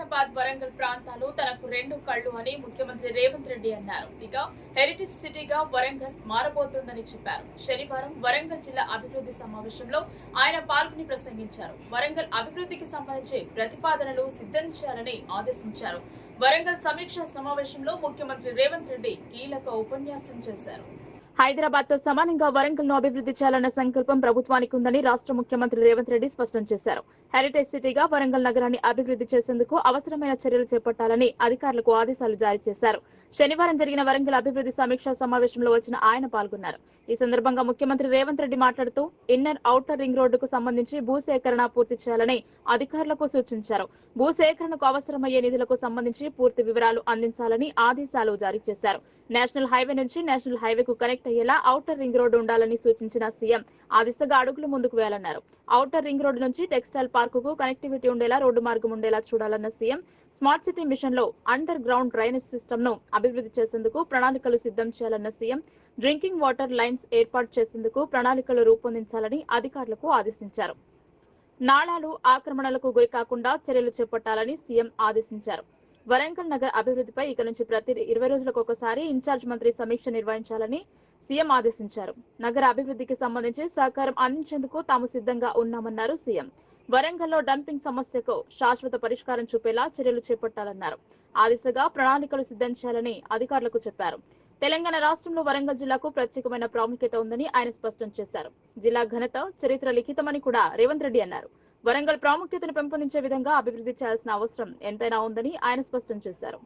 హైదరాబాద్ వరంగల్ ప్రాంతాలు తనకు రెండు కళ్ళు అని ముఖ్యమంత్రి రేవంత్ రెడ్డి అన్నారు. ఇక హెరిటేజ్ సిటీగా వరంగల్ మారబోతోందని చెప్పారు. శనివారం వరంగల్ జిల్లా అభివృద్ధి సమావేశంలో ఆయన పాల్గొని ప్రసంగించారు. వరంగల్ అభివృద్ధికి సంబంధించి ప్రతిపాదనలు సిద్ధం చేయాలని ఆదేశించారు. వరంగల్ సమీక్ష సమావేశంలో ముఖ్యమంత్రి రేవంత్ రెడ్డి కీలక ఉపన్యాసం చేశారు. హైదరాబాద్తో సమానంగా వరంగల్ను అభివృద్ధి చేయాలన్న సంకల్పం ప్రభుత్వానికి ఉందని రాష్ట్ర ముఖ్యమంత్రి రేవంత్ రెడ్డి స్పష్టం చేశారు. హెరిటేజ్ సిటీగా వరంగల్ నగరాన్ని అభివృద్ధి చేసేందుకు అవసరమైన చర్యలు చేపట్టాలని అధికారులకు ఆదేశాలు జారీ చేశారు. శనివారం జరిగిన వరంగల్ అభివృద్ధి సమీక్షా సమావేశంలో వచ్చిన ఆయన పాల్గొన్నారు. ఈ సందర్భంగా ముఖ్యమంత్రి రేవంత్ రెడ్డి మాట్లాడుతూ ఇన్నర్ ఔటర్ రింగ్ రోడ్డుకు సంబంధించి భూసేకరణ పూర్తి చేయాలని అధికారులకు సూచించారు. భూసేకరణకు అవసరమయ్యే నిధులకు సంబంధించి పూర్తి వివరాలు అందించాలని ఆదేశాలు జారీ చేశారు. నేషనల్ హైవే నుంచి నేషనల్ హైవేకు కనెక్ట్ అయ్యేలా ఔటర్ రింగ్ రోడ్డు ఉండాలని సూచించిన సీఎం ఆ దిశగా అడుగులు ముందుకు వేయాలన్నారు. ఔటర్ రింగ్ రోడ్డు నుంచి టెక్స్టైల్ పార్కుకు కనెక్టివిటీ ఉండేలా రోడ్డు మార్గం ఉండేలా చూడాలన్న సీఎం స్మార్ట్ సిటీ మిషన్లో అండర్ గ్రౌండ్ డ్రైనేజ్ సిస్టమ్ను అభివృద్ధి చేసేందుకు ప్రణాళికలు సిద్ధం చేయాలన్న సీఎం డ్రింకింగ్ వాటర్ లైన్స్ ఏర్పాటు చేసేందుకు ప్రణాళికలు రూపొందించాలని అధికారులకు ఆదేశించారు. నాళాలు ఆక్రమణలకు గురి కాకుండా చర్యలు చేపట్టాలని సీఎం ఆదేశించారు. వరంగల్ నగర్ అభివృద్ధిపై ఇక నుంచి ప్రతి ఇరవై రోజులకు ఒకసారి ఇన్ఛార్జ్ మంత్రి సమీక్ష నిర్వహించాలని సీఎం ఆదేశించారు. నగర అభివృద్ధికి సంబంధించి సహకారం అందించేందుకు తాము సిద్ధంగా ఉన్నామన్నారు సీఎం. వరంగల్లో డంపింగ్ సమస్యకు శాశ్వత పరిష్కారం చూపేలా చర్యలు చేపట్టాలన్నారు. ఆ దిశగా ప్రణాళికలు సిద్ధం చేయాలని అధికారులకు చెప్పారు. తెలంగాణ రాష్ట్రంలో వరంగల్ జిల్లాకు ప్రత్యేకమైన ప్రాముఖ్యత ఉందని ఆయన స్పష్టం చేశారు. జిల్లా ఘనత చరిత్ర లిఖితమని కూడా రేవంత్ రెడ్డి అన్నారు. వరంగల్ ప్రాముఖ్యతను పెంపొందించే విధంగా అభివృద్ధి చేయాల్సిన అవసరం ఎంతైనా ఉందని ఆయన స్పష్టం చేశారు.